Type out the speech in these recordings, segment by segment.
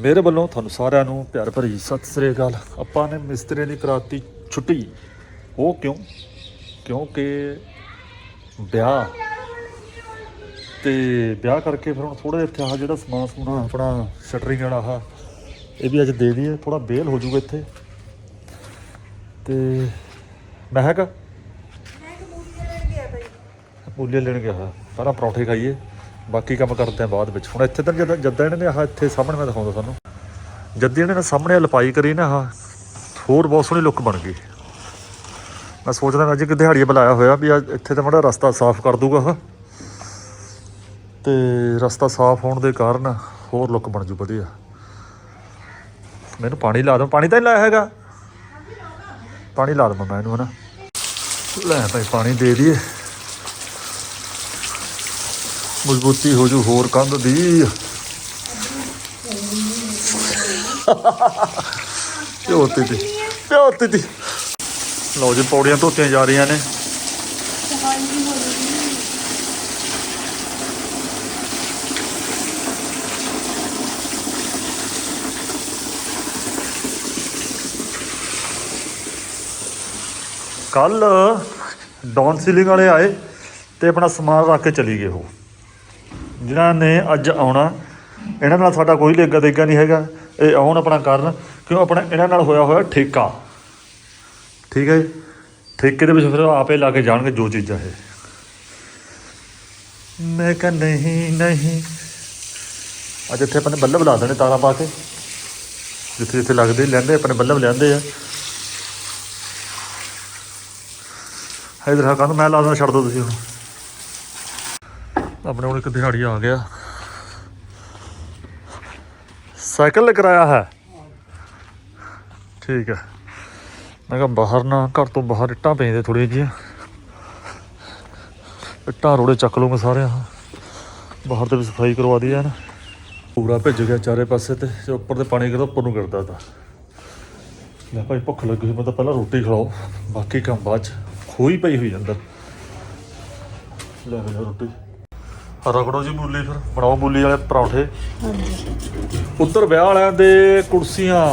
ਮੇਰੇ ਵੱਲੋਂ ਤੁਹਾਨੂੰ ਸਾਰਿਆਂ ਨੂੰ ਪਿਆਰ ਭਰੀ ਸਤਿ ਸ੍ਰੀ ਅਕਾਲ। ਆਪਾਂ ਨੇ ਮਿਸਤਰੀ ਦੀ ਕਰਾਤੀ ਛੁੱਟੀ। ਉਹ ਕਿਉਂ? ਕਿਉਂਕਿ ਵਿਆਹ। ਤੇ ਵਿਆਹ ਕਰਕੇ ਫਿਰ ਹੁਣ ਥੋੜਾ ਜਿਹਾ ਇੱਥੇ ਆਹ ਜਿਹੜਾ ਸਮਾਨ ਸਮੂਨ ਆਪਣਾ ਸ਼ਟਰਿੰਗ ਵਾਲਾ ਆਹ ਇਹ ਵੀ ਅੱਜ ਦੇ ਦਈਏ ਥੋੜਾ ਬੇਲ ਹੋ ਜਾਊਗਾ ਇੱਥੇ। ਤੇ ਮਹਿਕ? ਮੂਲੀਆਂ ਲੈਣ ਗਿਆ ਹਾਂ। ਪਹਿਲਾਂ ਪਰੌਂਠੇ ਖਾਈਏ। ਬਾਕੀ ਕੰਮ ਕਰਦੇ ਆ ਬਾਅਦ ਵਿੱਚ। ਹੁਣ ਇੱਥੇ ਤਾਂ ਜਦ ਜਦਾਂ ਇਹਨਾਂ ਨੇ ਆਹ ਇੱਥੇ ਸਾਹਮਣੇ ਮੈਂ ਦਿਖਾਉਂਦਾ ਤੁਹਾਨੂੰ। ਜਦ ਇਹਨਾਂ ਨੇ ਸਾਹਮਣੇ ਲਪਾਈ ਕਰੀ ਨਾ ਆਹ, ਹੋਰ ਬਹੁਤ ਸੋਹਣੀ ਲੁੱਕ ਬਣ ਗਈ। ਮੈਂ ਸੋਚਦਾ ਅੱਜ ਕਿ ਦਿਹਾੜੀਏ ਬੁਲਾਇਆ ਹੋਇਆ ਵੀ ਅੱਜ ਇੱਥੇ ਤਾਂ ਮਾੜਾ ਰਸਤਾ ਸਾਫ਼ ਕਰ ਦੂਗਾ ਆਹ। ਤੇ ਰਸਤਾ ਸਾਫ਼ ਹੋਣ ਦੇ ਕਾਰਨ ਹੋਰ ਲੁੱਕ ਬਣ ਜੂ ਵਧੀਆ। ਮੈਨੂੰ ਪਾਣੀ ਲਾ ਦੋ ਪਾਣੀ ਤਾਂ ਨਹੀਂ ਲਾਇਆ ਹੈਗਾ? ਪਾਣੀ ਲਾ ਦਵਾਂ ਮੈਂ ਇਹਨੂੰ ਹਨਾ। ਲੈ ਭਾਈ, ਪਾਣੀ ਦੇ ਦਈਏ। ਮਜ਼ਬੂਤੀ ਹੋ ਜੂ ਹੋਰ ਕੰਧ ਦੀ। ਪਿਓਤੀ ਦੀ ਪਿਓਤੀ ਦੀ ਲਓ ਜੀ, ਪੌੜੀਆਂ ਧੋਤੀਆਂ ਜਾ ਰਹੀਆਂ ਨੇ। ਕੱਲ ਡਾਊਨ ਸੀਲਿੰਗ ਵਾਲੇ ਆਏ ਤੇ ਆਪਣਾ ਸਮਾਨ ਰੱਖ ਕੇ ਚਲੀ ਗਏ ਉਹ। ਜਿਨ੍ਹਾਂ ਨੇ ਅੱਜ ਆਉਣਾ, ਇਹਨਾਂ ਨਾਲ ਸਾਡਾ ਕੋਈ ਲੇਗਾ ਦੇਗਾ ਨਹੀਂ ਹੈਗਾ। ਇਹ ਆਉਣ ਆਪਣਾ ਕਰਨ, ਕਿਉਂ ਆਪਣਾ ਇਹਨਾਂ ਨਾਲ ਹੋਇਆ ਹੋਇਆ ਠੇਕਾ। ਠੀਕ ਹੈ ਜੀ? ਠੇਕੇ ਦੇ ਵਿੱਚ ਫਿਰ ਆਪੇ ਲਾ ਕੇ ਜਾਣਗੇ ਜੋ ਚੀਜ਼ਾਂ ਇਹ। ਮੈਂ ਕਹ ਨਹੀਂ ਨਹੀਂ। ਅੱਜ ਇੱਥੇ ਆਪਣੇ ਬੱਲਬ ਲਾ ਦੇਣੇ ਤਾਰਾਂ ਪਾ ਕੇ। ਜਿੱਥੇ ਜਿੱਥੇ ਲੱਗਦੇ ਲੈਂਦੇ, ਆਪਣੇ ਬੱਲਬ ਲੈਂਦੇ ਆ। ਇਧਰ ਹਾਂ ਕੰਨ ਮੈਂ ਲਾ ਦੇਣਾ ਛੱਡ ਦੋ ਤੁਸੀਂ ਹੁਣ। ਆਪਣੇ ਕੋਲ ਇੱਕ ਦਿਹਾੜੀ ਆ ਗਿਆ। ਸਾਈਕਲ ਲੈ ਕਰਾਇਆ ਹੈ। ਠੀਕ ਹੈ। ਮੈਂ ਕਿਹਾ ਬਾਹਰ ਨਾ, ਘਰ ਤੋਂ ਬਾਹਰ ਇੱਟਾਂ ਪੈਂਦੇ ਥੋੜ੍ਹੀਆਂ ਜਿਹੀਆਂ ਇੱਟਾਂ ਰੋੜੇ ਚੱਕ ਲੂੰਗਾ ਸਾਰੇ ਆਹ। ਬਾਹਰ ਤੇ ਵੀ ਸਫ਼ਾਈ ਕਰਵਾ ਦੀ ਹੈ ਨਾ। ਪੂਰਾ ਭਿੱਜ ਗਿਆ ਚਾਰੇ ਪਾਸੇ ਤੇ ਜੇ ਉੱਪਰ ਤੇ ਪਾਣੀ ਕਰਦਾ ਉੱਪਰ ਨੂੰ ਗਿਰਦਾ ਤਾ। ਲੈ ਭਾਈ ਭੁੱਖ ਲੱਗੀ ਹੋਈ, ਮੈਂ ਤਾਂ ਪਹਿਲਾਂ ਰੋਟੀ ਖਿਲਾਓ। ਬਾਕੀ ਕੰਮ ਬਾਅਦ ਚ ਖੋਈ ਪਈ ਹੋਈ ਅੰਦਰ। ਲੈ ਲੈ ਰੋਟੀ। ਰਗੜੋ ਜੀ ਮੂਲੀ ਫਿਰ ਬਣਾਓ ਮੂਲੀ ਵਾਲੇ ਪਰੌਂਠੇ। ਉੱਧਰ ਵਿਆਹ ਵਾਲਿਆਂ ਦੇ ਕੁਰਸੀਆਂ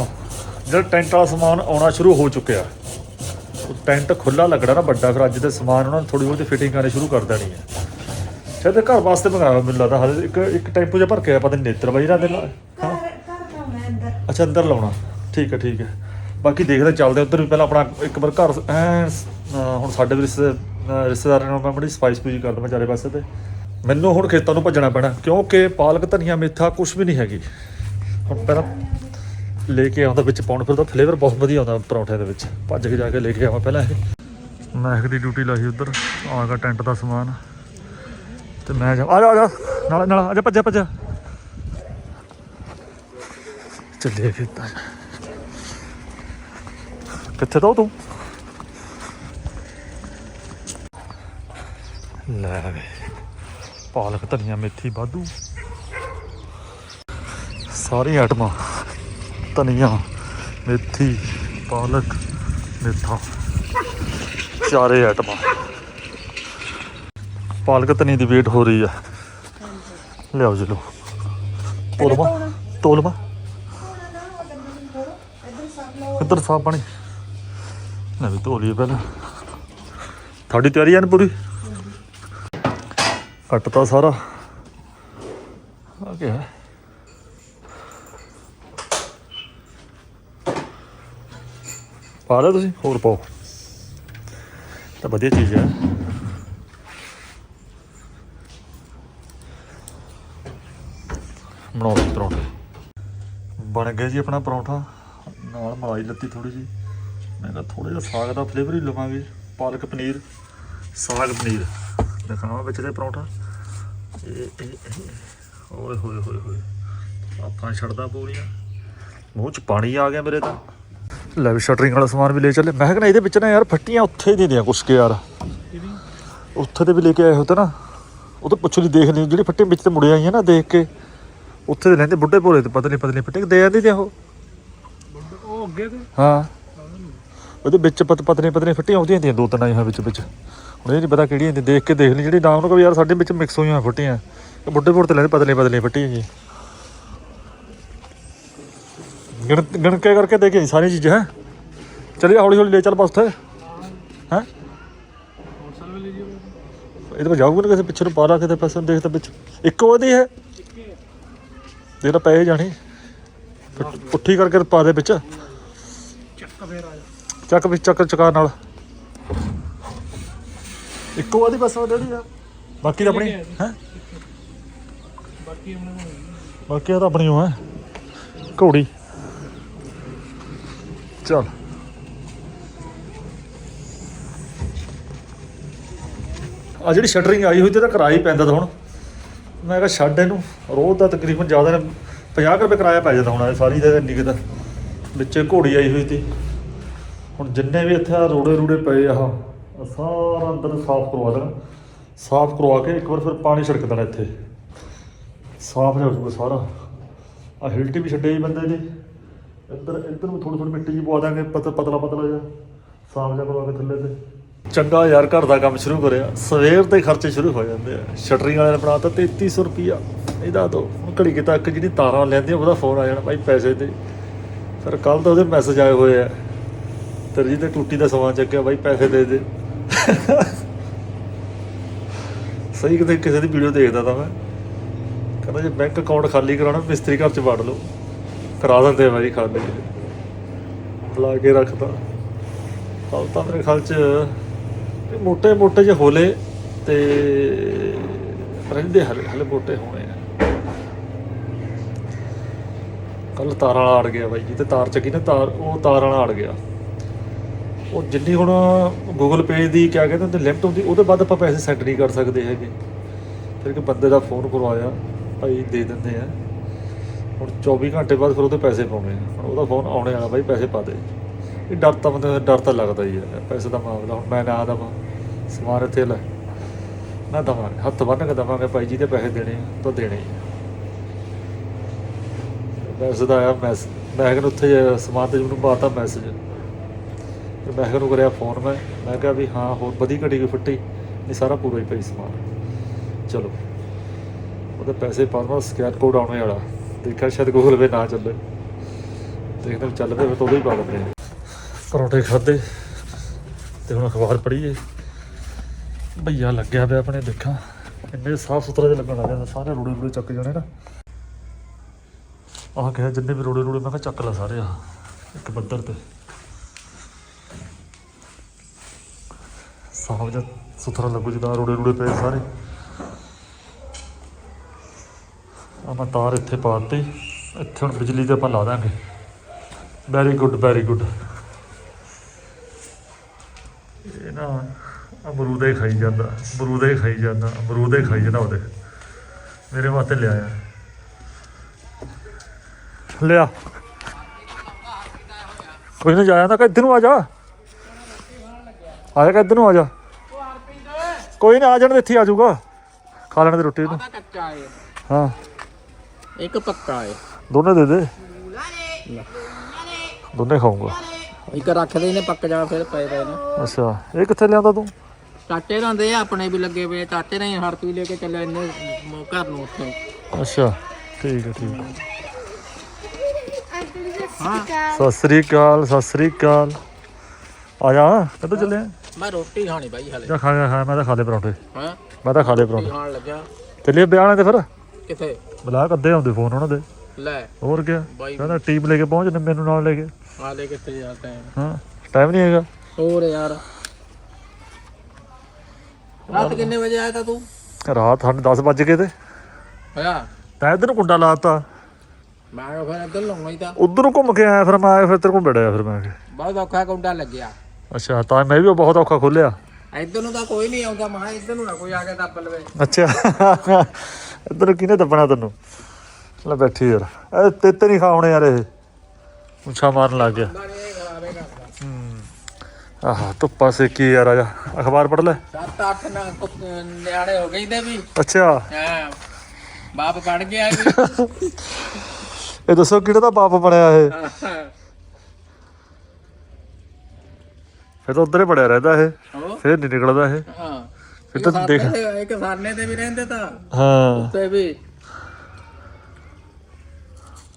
ਜਿਹੜਾ ਟੈਂਟ ਵਾਲਾ ਸਮਾਨ ਆਉਣਾ ਸ਼ੁਰੂ ਹੋ ਚੁੱਕਿਆ। ਉਹ ਟੈਂਟ ਖੁੱਲਾ ਲੱਗਣਾ ਨਾ ਵੱਡਾ ਫਿਰ ਅੱਜ ਦੇ ਸਮਾਨ ਉਹਨਾਂ ਨੇ ਥੋੜੀ ਬਹੁਤੀ ਫਿਟਿੰਗ ਕਰਨੀ ਸ਼ੁਰੂ ਕਰ ਦੇਣੀ ਹੈ। ਸ਼ਾਇਦ ਘਰ ਵਾਸਤੇ ਮੰਗਾਇਆ ਮੈਨੂੰ ਲੱਗਦਾ ਹਾਲੇ ਇੱਕ ਇੱਕ ਟੈਂਪੂ ਜਿਹਾ ਭਰ ਕੇ ਆਇਆ ਪਤਾ ਨਹੀਂ ਨੇਤਰ ਬਾਈ ਰਾਤ ਦੇ ਨਾਲ ਹਾਂ। ਅੱਛਾ ਅੰਦਰ ਲਾਉਣਾ। ਠੀਕ ਹੈ ਠੀਕ ਹੈ। ਬਾਕੀ ਦੇਖਦੇ ਚੱਲਦੇ ਉੱਧਰ ਵੀ ਪਹਿਲਾਂ ਆਪਣਾ ਇੱਕ ਵਾਰ ਘਰ ਅਹ ਹੁਣ ਸਾਡੇ ਵੀ ਰਿਸ਼ਤੇਦਾਰਾਂ ਨੂੰ ਮੈਂ ਬੜੀ ਸਪਾਈਸ ਪੂਜੀ ਕਰ ਦਵਾਂ ਚਾਰੇ ਪਾਸੇ ਤੇ। ਮੈਨੂੰ ਹੁਣ ਖੇਤਾਂ ਨੂੰ ਭੱਜਣਾ ਪੈਣਾ, ਕਿਉਂਕਿ ਪਾਲਕ, ਧਨੀਆ, ਮੇਥਾ ਕੁਝ ਵੀ ਨਹੀਂ ਹੈਗੀ। ਹੁਣ ਪਹਿਲਾਂ ਲੈ ਕੇ ਆਉਂਦਾ ਵਿੱਚ ਪਾਉਣ, ਫਿਰ ਤਾਂ ਫਲੇਵਰ ਬਹੁਤ ਵਧੀਆ ਆਉਂਦਾ ਪਰੌਂਠੇ ਦੇ ਵਿੱਚ। ਭੱਜ ਕੇ ਜਾ ਕੇ ਲੈ ਕੇ ਆਵਾਂ ਪਹਿਲਾਂ ਇਹ। ਮਹਿਕ ਦੀ ਡਿਊਟੀ ਲਾਈ ਉੱਧਰ, ਆ ਗਿਆ ਟੈਂਟ ਦਾ ਸਮਾਨ। ਤੇ ਮੈਂ ਜਾ ਆ ਜਾ ਆ ਜਾ, ਨਾਲ ਨਾਲ, ਆ ਜਾ, ਭੱਜਾ ਭੱਜਾ। ਚੱਲੇ ਫਿਰ ਕਿੱਥੇ ਤੋਂ ਤੂੰ? ਲੈ ਵੇ। ਪਾਲਕ, ਧਨੀਆ, ਮੇਥੀ, ਵਾਧੂ। ਸਾਰੀ ਆਈਟਮਾਂ, ਧਨੀਆ, ਮੇਥੀ, ਪਾਲਕ, ਮੇਥਾ, ਚਾਰੇ ਆਈਟਮਾਂ। ਪਾਲਕ ਧਨੀ ਦੀ ਵੇਟ ਹੋ ਰਹੀ ਆ। ਲਿਆਓ ਜੀ ਲੋ ਤੋਲਵਾ ਤੋਲਵਾ ਇੱਧਰ ਸਾਫ਼ ਪਾਣੀ। ਲੈ ਵੀ ਧੋ ਲਈਏ ਪਹਿਲਾਂ। ਤੁਹਾਡੀ ਤਿਆਰੀ ਹੈ ਨਾ ਪੂਰੀ? ਕੱਟਤਾ ਸਾਰਾ। ਆ ਗਿਆ। ਪਾ ਲਿਆ ਤੁਸੀਂ? ਹੋਰ ਪਾਓ। ਤਾਂ ਵਧੀਆ ਚੀਜ਼ ਹੈ ਬਣਾਓ ਪਰੌਂਠੇ। ਬਣ ਗਿਆ ਜੀ ਆਪਣਾ ਪਰੌਂਠਾ। ਨਾਲ ਮਲਾਈ ਲੱਤੀ ਥੋੜੀ ਜੀ ਮੈਂ ਕਿਹਾ ਥੋੜਾ ਜਿਹਾ ਸਾਗ ਦਾ ਫਲੇਵਰ ਹੀ ਲਵਾਂਗੇ। ਪਾਲਕ ਪਨੀਰ। ਸਾਗ ਪਨੀਰ। ਦਿਖਾਵਾਂ ਵਿੱਚ ਦੇ ਪਰੌਂਠਾ। ਓਏ ਹੋਏ ਹੋਏ ਹੋਏ। ਆਪਾਂ ਛੱਡਦਾ ਪੂਰੀਆਂ ਮੂੰਹ ਚ ਪਾਣੀ ਆ ਗਿਆ ਮੇਰੇ ਤਾਂ। ਲੈ ਵੀ ਸ਼ਟਰਿੰਗ ਵਾਲਾ ਸਮਾਨ ਵੀ ਲੈ ਚੱਲੇ। ਮੈਂ ਕਹਿੰਦਾ ਇਹਦੇ ਵਿੱਚ ਨਾ ਯਾਰ ਫੱਟੀਆਂ ਉੱਥੇ ਦੇ ਦਿਆਂ ਕੁਛ ਕੇ ਯਾਰ। ਉੱਥੇ ਤੇ ਵੀ ਲੈ ਕੇ ਆਏ ਹੋ ਤਾਂ ਨਾ। ਉਹ ਤਾਂ ਪੁੱਛ ਲਈ ਦੇਖ ਲਈ ਜਿਹੜੀ ਫੱਟੀਆਂ ਵਿੱਚ ਤੇ ਮੁੜੇ ਆਈਆਂ ਨਾ ਦੇਖ ਕੇ। ਉੱਥੇ ਦੇ ਲੈਂਦੇ ਬੁੱਢੇ ਭੋਲੇ ਤੇ ਪਤਲੀ ਪਤਲੀ ਫੱਟੇ ਦੇ ਜਾਂਦੀ ਤੇ ਉਹ। ਉਹ ਅੱਗੇ ਤੇ? ਹਾਂ। ਉਹਦੇ ਵਿੱਚ ਪਤ ਪਤਨੀ ਪਤਨੀ ਫੱਟੀਆਂ ਆਉਂਦੀਆਂ ਹੁੰਦੀਆਂ ਦੋ ਤਿੰਨ ਆਈਆਂ ਵਿੱਚ ਵਿੱਚ। ਹੁਣ ਇਹ ਨਹੀਂ ਪਤਾ ਕਿਹੜੀ ਹੁੰਦੀ ਦੇਖ ਕੇ ਦੇਖ ਲਈ, ਜਿਹੜੀ ਨਾਮ ਨੂੰ ਯਾਰ ਸਾਡੇ ਵਿੱਚ ਮਿਕਸ ਹੋਈਆਂ ਫੁੱਟੀਆਂ। ਬੁੱਢੇ ਬੁੱਢੇ ਭੋਲੇ ਤੇ ਲੈਂਦੇ ਪਤਲੇ ਪਤਲੀ ਫੱਟੀਆਂ ਜੀ ਗਿਣ ਗਿਣ ਕੇ ਕਰਕੇ ਦੇ ਕੇ ਸਾਰੀਆਂ ਚੀਜ਼ਾਂ, ਹੈ? ਚਲਿਏ ਹੌਲੀ ਹੌਲੀ ਲੈ ਚੱਲ ਬਸ ਉੱਥੇ, ਹੈ? ਇਹਦੇ ਵਿੱਚ ਜਾਊਗਾ ਨਾ ਕਿਸੇ ਪਿੱਛੇ ਨੂੰ, ਪਾ ਕਿਤੇ ਪੈਸੇ ਦੇਖ ਤਾਂ ਵਿੱਚ ਇੱਕ ਉਹਦੀ ਹੈ। ਦੇਖ ਤਾਂ ਪਏ ਜਾਣੀ। ਪੁੱਠੀ ਕਰਕੇ ਪਾ ਦੇ ਵਿੱਚ। ਚੱਕ ਫੇਰ ਆ ਜਾ ਚੱਕ ਵਿੱਚ ਚੱਕ ਚਕਾ ਨਾਲ। ਇੱਕੋ ਉਹਦੀ ਬਸ ਜਿਹੜੀ ਆ। ਬਾਕੀ ਤਾਂ ਆਪਣੀ ਹੈ? ਬਾਕੀ ਆਪਣੇ ਬਾਕੀ ਤਾਂ ਆਪਣੀ ਉਹ ਹੈ ਘੋੜੀ। ਚਲ। ਆ ਜਿਹੜੀ ਸ਼ਟਰਿੰਗ ਆਈ ਹੋਈ ਤੇ ਤਾਂ ਕਿਰਾਇਆ ਹੀ ਪੈਂਦਾ ਤਾਂ ਹੁਣ। ਮੈਂ ਕਿਹਾ ਛੱਡ ਇਹਨੂੰ ਰੋਜ਼ ਦਾ ਤਕਰੀਬਨ ਜ਼ਿਆਦਾ ਨੇ 50 ਕੁ ਰੁਪਏ ਕਿਰਾਇਆ ਪੈ ਜਾਂਦਾ ਹੁਣ ਸਾਰੀ ਦਾ ਇੰਨੀ ਕੁ ਦਾ ਵਿੱਚੇ ਘੋੜੀ ਆਈ ਹੋਈ ਸੀ। ਹੁਣ ਜਿੰਨੇ ਵੀ ਇੱਥੇ ਆ ਰੋੜੇ ਰੂੜੇ ਪਏ ਆ ਸਾਰਾ ਅੰਦਰ ਸਾਫ਼ ਕਰਵਾ ਦੇਣਾ। ਸਾਫ਼ ਕਰਵਾ ਕੇ ਇੱਕ ਵਾਰ ਫਿਰ ਪਾਣੀ ਛਿੜਕ ਦੇਣਾ ਇੱਥੇ। ਸਾਫ਼ ਹੋ ਜਾਊਗਾ ਸਾਰਾ। ਆ ਹਿਲਟੀ ਵੀ ਛੱਡੇ ਜੀ ਬੰਦੇ ਨੇ। ਇੱਧਰ ਇੱਧਰ ਨੂੰ ਥੋੜੀ ਥੋੜੀ ਮਿੱਟੀ ਜੀ ਪਵਾ ਦਾਂਗੇ ਪਤ- ਪਤਲਾ ਪਤਲਾ ਜਿਹਾ। ਸਾਫ਼ ਜਿਹਾ ਕਰਵਾ ਕੇ ਥੱਲੇ ਤੇ। ਚੰਗਾ ਯਾਰ, ਘਰ ਦਾ ਕੰਮ ਸ਼ੁਰੂ ਕਰਿਆ। ਸਵੇਰ ਦੇ ਖਰਚੇ ਸ਼ੁਰੂ ਹੋ ਜਾਂਦੇ ਆ। ਸ਼ਟਰਿੰਗ ਵਾਲਿਆਂ ਨੇ ਬਣਾਤਾ 3300 ਰੁਪਿਆ ਇਹਦਾ ਦੋ ਘੜੀ ਕਿ ਤੱਕ ਜਿਹੜੀ ਤਾਰਾਂ ਲੈਂਦੇ ਉਹਦਾ ਫੋਨ ਆ ਜਾਣਾ ਭਾਈ ਪੈਸੇ ਦੇ। ਫਿਰ ਕੱਲ ਤਾਂ ਉਹਦੇ ਮੈਸੇਜ ਆਏ ਹੋਏ ਆ। ਤੇਰੀ ਤੇ ਟੂਟੀ ਦਾ ਸਮਾਨ ਚੱਕਿਆ ਬਾਈ ਪੈਸੇ ਦੇ ਦੇ। ਸਹੀ ਕਿਤੇ ਕਿਸੇ ਦੀ ਵੀਡੀਓ ਦੇਖਦਾ ਤਾਂ ਮੈਂ। ਕਹਿੰਦਾ ਜੇ ਬੈਂਕ ਅਕਾਊਂਟ ਖਾਲੀ ਕਰਾਉਣਾ, ਮਿਸਤਰੀ ਘਰ ਚ ਵੜ ਲਓ। ਕਰਾ ਦਿੰਦੇ ਆ ਮੇਰੀ ਖਾਲੀ। ਲਾ ਕੇ ਰੱਖਦਾ। ਕੱਲ ਤਾਂ ਮੇਰੇ ਖਾਲ ਚ ਮੋਟੇ ਮੋਟੇ ਜੇ ਹੋਲੇ ਤੇ ਰਹਿੰਦੇ ਹਲੇ ਹਲੇ ਮੋਟੇ ਹੋਣੇ ਕੱਲ ਤਾਰਾਂ ਵਾਲਾ ਅੜ ਗਿਆ ਬਾਈ ਜੀ, ਤੇ ਤਾਰ ਚੱਕੀ ਨਾ ਤਾਰ, ਉਹ ਤਾਰਾਂ ਵਾਲਾ ਅੜ ਗਿਆ। ਉਹ ਜਿੰਨੀ ਹੁਣ ਗੂਗਲ ਪੇ ਦੀ ਕਿਆ ਕਹਿੰਦੇ ਹੁੰਦੇ ਲਿਮਟ ਹੁੰਦੀ, ਉਹਦੇ ਬਾਅਦ ਆਪਾਂ ਪੈਸੇ ਸੈਂਡ ਨਹੀਂ ਕਰ ਸਕਦੇ ਹੈਗੇ। ਫਿਰ ਕਿ ਬੰਦੇ ਦਾ ਫੋਨ ਕਰਵਾਇਆ, ਭਾਈ ਦੇ ਦਿੰਦੇ ਆ। ਹੁਣ 24 ਘੰਟੇ ਬਾਅਦ ਫਿਰ ਉਹਦੇ ਪੈਸੇ ਪਾਉਣੇ ਆ। ਹੁਣ ਉਹਦਾ ਫੋਨ ਆਉਣੇ ਵਾਲਾ, ਬਾਈ ਪੈਸੇ ਪਾ ਦੇ। ਇਹ ਡਰ ਤਾਂ ਬੰਦੇ ਦਾ, ਡਰ ਤਾਂ ਲੱਗਦਾ ਹੀ ਹੈ। ਪੈਸੇ ਦਾ ਮਾਮਲਾ, ਹੁਣ ਮੈਂ ਨਾ ਦਵਾਂ, ਸਮਾਨ ਇੱਥੇ ਲੈ। ਨਾ ਦਵਾਂਗੇ ਹੱਥ ਬੰਨ ਕੇ ਦਵਾਂਗੇ, ਭਾਈ ਜੀ ਦੇ ਪੈਸੇ ਦੇਣੇ ਆ, ਤਾਂ ਦੇਣੇ ਹੀ ਆ। ਮੈਸੇਜ ਆਇਆ ਮੈਸ ਮੈਂ ਕਿਹਾ ਉੱਥੇ, ਸਮਾਨ ਤੇ ਮੈਨੂੰ ਪਾਤਾ ਮੈਸੇਜ ਤੇ ਮੈਂ ਕਿਹਾ ਨੂੰ ਕਰਿਆ ਫੋਨ ਮੈਂ ਮੈਂ ਕਿਹਾ ਵੀ ਹਾਂ, ਹੋਰ ਵਧੀ ਘਟੀ ਕੋਈ ਫੱਟੀ ਨਹੀਂ ਸਾਰਾ ਪੂਰਾ ਹੀ ਪਈ ਸਮਾਨ। ਚਲੋ, ਉਹਦੇ ਪੈਸੇ ਪਾਉਣਾ ਸਕੈਨ ਕੋਡ ਆਉਣੇ ਵਾਲਾ ਦੇਖਿਆ ਸ਼ਾਇਦ ਗੂਗਲ ਪੇ ਨਾ ਚੱਲੇ। ਦੇਖਦੇ ਹਾਂ ਚੱਲ ਪਏ ਫਿਰ ਤਾਂ ਉਹਦੇ ਹੀ ਪਾ ਦਿੰਦੇ ਆ ਪਰੌਂਠੇ ਖਾਦੇ ਤੇ ਹੁਣ ਅਖਬਾਰ ਪੜ੍ਹੀਏ। ਭਈਆ ਲੱਗਿਆ ਪਿਆ ਆਪਣੇ, ਦੇਖਾਂ। ਇੰਨੇ ਸਾਫ਼ ਸੁਥਰੇ ਜਿਹਾ ਲੱਗਣ ਲੱਗ ਜਾਂਦਾ, ਸਾਰੇ ਰੋੜੇ ਰੋੜੇ ਚੱਕ ਜਾਣੇ ਨਾ। ਆਹ ਕਿਹਾ ਜਿੰਨੇ ਵੀ ਰੋੜੇ ਰੋੜੇ, ਮੈਂ ਕਿਹਾ ਚੱਕ ਲੈ ਸਾਰੇ ਆ ਇੱਕ ਬੱਦਰ ਤੇ। ਸਾਫ਼ ਜਿਹਾ ਸੁਥਰਾ ਲੱਗੂ ਜਿੱਦਾਂ ਰੋੜੇ ਰੋੜੇ ਪਏ ਸਾਰੇ। ਆ ਮੈਂ ਤਾਰ ਇੱਥੇ ਪਾਤੀ, ਇੱਥੇ ਹੁਣ ਬਿਜਲੀ ਤੇ ਆਪਾਂ ਲਾ ਦਾਂਗੇ। ਵੈਰੀ ਗੁੱਡ ਵੈਰੀ ਗੁੱਡ ਇਹ ਨਾ ਅਮਰੂਦੇ ਖਾਈ ਜਾਂਦਾ ਅਮਰੂਦ ਹੀ ਖਾਈ ਜਾਂਦਾ ਅਮਰੂਦੇ ਖਾਈ ਜਾਂਦਾ ਉਹਦੇ। ਮੇਰੇ ਵਾਸਤੇ ਲਿਆਇਆ ਲਿਆ। ਕੋਈ ਨਾ ਜਾਇਆ ਤਾਂ ਕਿ ਇੱਧਰ ਨੂੰ ਆ ਜਾ। ਆ ਜਾ ਕਿ ਇੱਧਰ ਨੂੰ ਆ ਜਾ। ਕੋਈ ਨਾ ਆ ਜਾਣ ਦੇ ਇੱਥੇ ਆ ਜਾਊਗਾ। ਖਾ ਲੈਣ ਦੇ ਰੋਟੀ ਨੂੰ ਆਹ ਕੱਚਾ ਏ। ਹਾਂ। ਇੱਕ ਪੱਕਾ ਏ। ਦੋਨੇ ਦੇ ਦੇ। ਦੋਨੇ ਖਾਊਂਗਾ। ਇੱਕ ਰੱਖਦੇ ਨੇ ਪੱਕ ਜਾ ਫਿਰ ਪਏ ਪਏ ਨੇ। ਅੱਛਾ। ਇਹ ਕਿੱਥੇ ਲਿਆਂਦਾ ਤੂੰ? ਟਾਟੇ ਰਹਿੰਦੇ ਆ ਆਪਣੇ ਵੀ ਲੱਗੇ ਪਏ ਟਾਟੇ ਨਹੀਂ ਹਰ ਕੋਈ ਲੈ ਕੇ ਚੱਲਿਆ ਇੰਨੇ ਮ- ਘਰ ਨੂੰ ਉੱਥੇ। ਅੱਛਾ। ਠੀਕ ਹੈ ਠੀਕ ਹੈ। ਹਾਂ। ਸਤਿ ਸ੍ਰੀ ਅਕਾਲ ਸਤਿ ਸ੍ਰੀ ਅਕਾਲ। ਆ ਜਾ ਕਦੋਂ ਚੱਲੇ ਆ? ਮੈਂ ਰੋਟੀ ਖਾਣੀ ਬਾਈ ਹਲੇ। ਜਾ ਖਾ ਖਾ ਮੈਂ ਤਾਂ ਖਾ ਲਏ ਪਰੌਂਠੇ। ਹਾਂ? ਮੈਂ ਤਾਂ ਖਾ ਲਏ ਰੋਟੀ ਪਰੌਂਠੇ ਖਾਣ ਲੱਗਿਆ। ਚੱਲੀਏ ਵਿਆਹ ਤੇ ਫਿਰ? ਕਿੱਥੇ? ਬੁਲਾ ਕੱਦੇ ਆਉਂਦੇ ਫੋਨ ਉਹਨਾਂ ਦੇ। ਲੈ। ਹੋਰ ਕੀ ਬਾਈ ਕਹਿੰਦਾ ਟੀਮ ਲੈ ਕੇ ਪਹੁੰਚ ਨੇ ਮੈਨੂੰ ਨਾਲ ਲੈ ਕੇ। ਹਾਲੇ ਕਿੱਥੇ ਜਾ ਟਾਈਮ ਹਾਂ ਟਾਈਮ ਨਹੀਂ ਹੈਗਾ। ਹੋਰ ਯਾਰ। ਰਾਤ ਕਿੰਨੇ ਵਜੇ ਆਇਆ ਤਾ ਤੂੰ? ਰਾਤ ਸਾਨੂੰ 10 ਵੱਜ ਗਏ ਤੇ। ਹੋਇਆ? ਤੈਂ ਇੱਧਰ ਕੁੰਡਾ ਲਾਤਾ। ਮੈਂ ਕਿਹਾ ਫਿਰ ਇੱਧਰ ਲਾਉਣਾ ਹੀ ਤਾਂ। ਉਧਰ ਘੁੰਮ ਕੇ ਆਇਆ ਫਿਰ ਮੈਂ ਆਇਆ ਫਿਰ ਤੇਰੇ ਕੋਲ ਬੜਿਆ ਫਿਰ ਮੈਂ ਕਿਹਾ। ਬਹੁਤ ਔਖਾ ਕੁੰਡਾ ਲੱਗਿਆ। ਅੱਛਾ ਤਾਂ ਮੈਂ ਵੀ ਬਹੁਤ ਔਖਾ ਖੋਲਿਆ ਇੱਧਰ ਨੂੰ ਤਾਂ ਕੋਈ ਨਹੀਂ ਆਉਂਦਾ ਮੈਂ ਕਿਹਾ ਇੱਧਰ ਨੂੰ ਨਾ ਕੋਈ ਆ ਕੇ ਦੱਬ ਲਵੇ। ਅੱਛਾ ਇੱਧਰ ਕਿਹਨੇ ਦੱਬਣਾ ਤੈਨੂੰ? ਲੈ ਬੈਠੀ ਯਾਰ। ਇਹ ਤੇ ਤੇ ਨਹੀਂ ਖਾਉਣੇ ਯਾਰ ਇਹ। ਮੁੱਛਾ ਮਾਰਨ ਲੱਗ ਗਿਆ। ਆਹ ਧੁੱਪਾ ਸੇਕੀ ਯਾਰ ਆ ਜਾ। ਅਖਬਾਰ ਪੜ੍ਹ ਲੈ। ਸੱਤ ਅੱਠ ਨਾ ਕੁ- ਨਿਆਣੇ ਹੋ ਗਏ ਤੇ ਵੀ। ਅੱਛਾ। ਹਾਂ ਬਾਪ ਪੜ ਗਿਆ ਇਹ ਦੱਸੋ ਕਿਹੜਾ ਦਾ ਬਾਪ ਬਣਿਆ ਇਹ? ਫਿਰ ਤਾਂ ਉਧਰ ਹੀ ਬੜਿਆ ਰਹਿੰਦਾ ਇਹ। ਫਿਰ ਨਹੀਂ ਨਿਕਲਦਾ ਇਹ। ਹਾਂ। ਫਿਰ ਤਾਂ ਦੇਖ ਸਾਨੇ ਤੇ ਇੱਕ ਸਾਨੇ ਤੇ ਵੀ ਰਹਿੰਦੇ ਤਾਂ। ਹਾਂ। ਤੇ ਵੀ।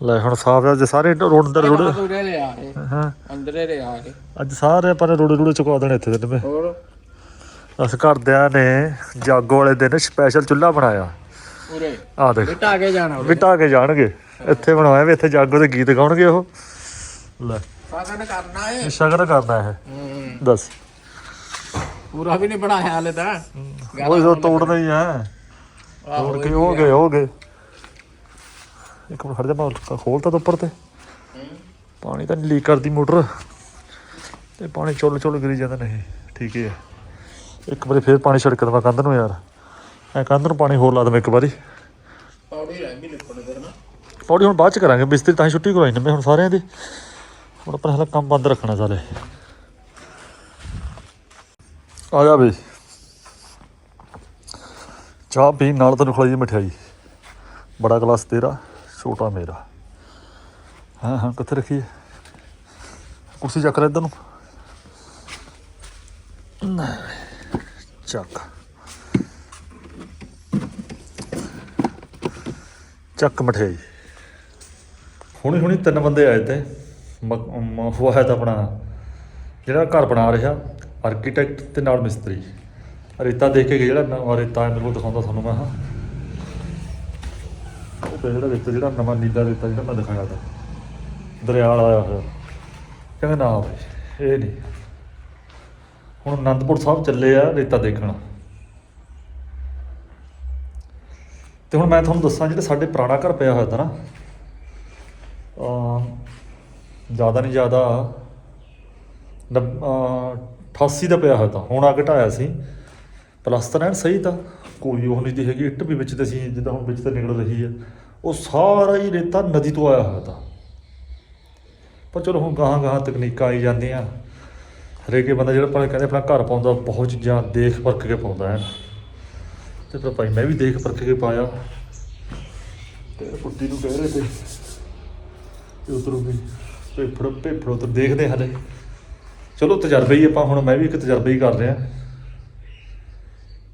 ਲੈ ਹੁਣ ਸਾਫ਼ ਆ ਜੇ ਸਾਰੇ ਰੋਡ ਅੰਦਰ ਰੋਡ ਉਰੇ ਦੇ ਆ ਇਹ। ਹਾਂ। ਅੰਦਰੇ ਦੇ ਆ ਇਹ। ਅੱਜ ਸਾਰੇ ਪਰ ਰੋੜੇ ਰੋੜੇ ਚੁਕਾ ਦੇਣੇ ਇੱਥੇ ਮੈਂ ਹੋਰ? ਅਸ ਘਰਦਿਆਂ ਨੇ ਜਾਗੋ ਵਾਲੇ ਦਿਨ ਸਪੈਸ਼ਲ ਚੁੱਲ੍ਹਾ ਬਣਾਇਆ। ਉਰੇ। ਆ ਦੇਖ। ਬਿਟਾ ਕੇ ਜਾਣਾ ਉਰੇ। ਵਿਟਾ ਕੇ ਜਾਣਗੇ। ਇੱਥੇ ਬਣਾਇਆ ਵੀ ਇੱਥੇ ਜਾਗੋ ਦੇ ਗੀਤ ਗਾਉਣਗੇ ਉਹ। ਲੈ। ਸਾਗਨ ਕਰਨਾ ਏ। ਸ਼ਗਨ ਕਰਨਾ ਹੈ ਹੂੰ ਦੱਸ। ਪੂਰਾ ਵੀ ਨਹੀਂ ਬਣਾਇਆ ਹਲੇ ਤਾਂ। ਉਹ ਜੋ ਤੋੜਨਾ ਹੀ ਹੈ ਤੋੜ ਕੇ ਹੋ ਗਏ ਹੋ ਗਏ। ਇੱਕ ਮਿੰਟ ਖੜ ਜਾ ਮੈਂ ਖੋਲਤਾ ਤਾ ਉੱਪਰ ਤੇ। ਪਾਣੀ ਤਾਂ ਲੀਕ ਕਰਦੀ ਮੋਟਰ। ਤੇ ਪਾਣੀ ਚੁੱਲ ਚੁੱਲ ਗਿਰੀ ਜਾਂਦਾ ਨਹੀਂ। ਠੀਕ ਹੀ ਇੱਕ ਵਾਰੀ ਫੇਰ ਪਾਣੀ ਛਿੜਕ ਦਵਾ ਕੰਧ ਨੂੰ ਯਾਰ। ਐ ਕੰਧ ਨੂੰ ਪਾਣੀ ਹੋਰ ਲਾ ਦਵਾਂ ਇੱਕ ਵਾਰੀ। ਪੌੜੀ ਰਹਿ ਵੀ ਲਿਪਣ ਦੇ ਨਾ। ਪੌੜੀ ਹੁਣ ਬਾਅਦ ਚ ਕਰਾਂਗੇ। ਮਿਸਤਰੀ ਤਾਂ ਹੀ ਛੁੱਟੀ ਕਰਵਾਈ ਨੇ ਮੈਂ ਹੁਣ ਸਾਰਿਆਂ ਦੀ। ਹੁਣ ਆਪਣਾ ਹਾਲੇ ਕੰਮ ਬੰਦ ਰੱਖਣਾ ਸਾਲੇ। ਆ ਜਾ ਬਈ। ਚਾਹ ਪੀ ਨਾਲ ਤੈਨੂੰ ਖਲਾਈ ਮਠਿਆਈ। ਬੜਾ ਗਲਾਸ ਤੇਰਾ, ਛੋਟਾ ਮੇਰਾ। ਹਾਂ ਹਾਂ, ਕਿੱਥੇ ਰੱਖੀ ਹੈ ਕੁਰਸੀ ਚੱਕ ਲੈ ਇੱਧਰ ਨੂੰ। ਚੱਕ। ਚੱਕ ਮਠਿਆਈ। ਹੁਣੀ ਹੁਣੀ ਤਿੰਨ ਬੰਦੇ ਆਏ ਤੇ। ਮ- ਆਪਣਾ ਜਿਹੜਾ ਘਰ ਬਣਾ ਰਿਹਾ ਆਰਕੀਟੈਕਟ ਤੇ ਨਾਲ ਮਿਸਤਰੀ। ਰੇਤਾ ਦੇਖ ਕੇ ਜਿਹੜਾ ਨਵਾਂ ਰੇਤਾ ਮੇਰੇ ਕੋਲ ਦਿਖਾਉਂਦਾ ਤੁਹਾਨੂੰ ਮੈਂ, ਹਾਂ। ਉਹ ਜਿਹੜਾ ਰੇਤਾ ਜਿਹੜਾ ਨਵਾਂ ਨੀਲਾ ਰੇਤਾ ਜਿਹੜਾ ਮੈਂ ਦਿਖਾਇਆ ਤਾ। ਦਰਿਆ ਵਾਲਾ ਆਇਆ ਹੋਇਆ। ਕਹਿੰਦੇ ਨਾ ਬਈ, ਇਹ ਨਹੀਂ ਹੁਣ ਅਨੰਦਪੁਰ ਸਾਹਿਬ ਚੱਲੇ ਆ ਰੇਤਾ ਦੇਖਣ। ਤੇ ਹੁਣ ਮੈਂ ਤੁਹਾਨੂੰ ਦੱਸਾਂ ਜਿਹੜਾ ਸਾਡੇ ਪੁਰਾਣਾ ਘਰ ਪਿਆ ਹੋਇਆ ਤਾ ਨਾ ਜ਼ਿਆਦਾ ਨਹੀਂ ਜ਼ਿਆਦਾ ਨੱਬ- ਅਮ 88 ਦਾ ਪਿਆ ਹੋਇਆ ਤਾਂ, ਹੁਣ ਆ ਘਟਾਇਆ ਸੀ। ਪਲਸਤਰ ਐਨ ਸਹੀ ਤਾਂ, ਕੋਈ ਉਹ ਨਹੀਂ ਦੀ ਹੈਗੀ, ਇੱਟ ਵੀ ਵਿੱਚ ਤੇ ਸੀ, ਜਿੱਦਾਂ ਹੁਣ ਵਿੱਚ ਤੇ ਨਿਕਲ ਰਹੀ ਹੈ ਉਹ ਸਾਰਾ ਹੀ ਰੇਤਾ ਨਦੀ ਤੋਂ ਆਇਆ ਹੋਇਆ ਤਾਂ। ਪਰ ਚਲੋ ਹੁਣ ਗਾਹਾਂ ਗਾਹਾਂ ਤਕਨੀਕਾਂ ਆਈ ਜਾਂਦੀਆਂ। ਹਰੇਕੇ ਬੰਦਾ ਜਿਹੜਾ ਆਪਾਂ ਕਹਿੰਦੇ ਆਪਣਾ ਘਰ ਪਾਉਂਦਾ, ਬਹੁਤ ਚੀਜ਼ਾਂ ਦੇਖ ਪਰਖ ਕੇ ਪਾਉਂਦਾ ਹੈ ਤੇ ਫਿਰ ਭਾਈ ਮੈਂ ਵੀ ਦੇਖ ਪਰਖ ਕੇ ਪਾਇਆ। ਤੇ ਪੁੱਤੀ ਨੂੰ ਕਹਿ ਰਹੇ ਤੇ ਤੇ ਉਧਰੋਂ ਵੀ ਭੇਫੜ ਭੇਫੜ ਉਧਰ ਦੇਖਦੇ ਹਾਂ ਹਲੇ ਚਲੋ, ਤਜਰਬੇ ਹੀ ਆਪਾਂ ਹੁਣ, ਮੈਂ ਵੀ ਇੱਕ ਤਜਰਬਾ ਹੀ ਕਰ ਰਿਹਾ।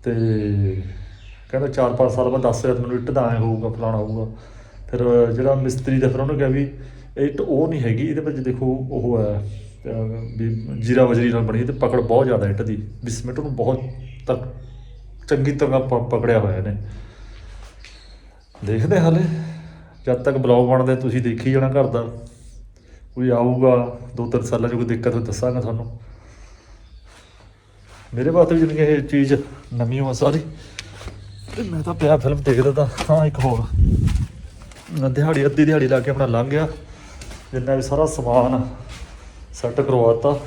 ਤੇ ਕਹਿੰਦਾ 4-5 ਸਾਲ ਬਾਅਦ 10000 ਮੈਨੂੰ ਇੱਟ ਦਾ ਐ ਹੋਊਗਾ, ਫਲਾਣਾ ਹੋਊਗਾ। ਫਿਰ ਜਿਹੜਾ ਮਿਸਤਰੀ ਦਾ ਫਿਰ ਉਹਨੂੰ ਕਿਹਾ ਵੀ ਇਹ ਇੱਟ ਉਹ ਨਹੀਂ ਹੈਗੀ, ਇਹਦੇ ਵਿੱਚ ਦੇਖੋ ਉਹ ਹੈ ਵੀ ਜੀਰਾ ਵਜਰੀ ਨਾਲ ਬਣੀ ਤੇ ਪਕੜ ਬਹੁਤ ਜ਼ਿਆਦਾ ਇੱਟ ਦੀ। ਵੀ ਸਿਮੈਂਟ ਨੂੰ ਬਹੁਤ ਤੱਕ, ਚੰਗੀ ਤਰ੍ਹਾਂ ਪ- ਪਕੜਿਆ ਹੋਇਆ ਇਹਨੇ। ਦੇਖਦੇ ਹਾਲੇ। ਜਦ ਤੱਕ ਬਲੌਗ ਬਣਦੇ, ਤੁਸੀਂ ਦੇਖੀ ਜਾਣਾ ਘਰ ਦਾ। ਕੋਈ ਆਊਗਾ, ਦੋ ਤਿੰਨ ਸਾਲਾਂ 'ਚ ਕੋਈ ਦਿੱਕਤ ਹੋਈ, ਦੱਸਾਂਗਾ ਤੁਹਾਨੂੰ। ਮੇਰੇ ਵਾਸਤੇ ਵੀ ਜਿੰਨੀ ਇਹ ਚੀਜ਼ ਨਵੀਂ ਹੋ ਸਾਰੀ। ਤੇ ਮੈਂ ਤਾਂ ਪਿਆ ਫਿਲਮ ਦੇਖਦਾ ਤਾਂ, ਹਾਂ, ਇੱਕ ਹੋਰ। ਦਿਹਾੜੀ, ਅੱਧੀ ਦਿਹਾੜੀ ਲਾ ਕੇ ਆਪਣਾ ਲੰਘ ਗਿਆ। ਜਿੰਨਾ ਵੀ ਸਾਰਾ ਸਮਾਨ ਸੈੱਟ ਕਰਵਾਤਾ।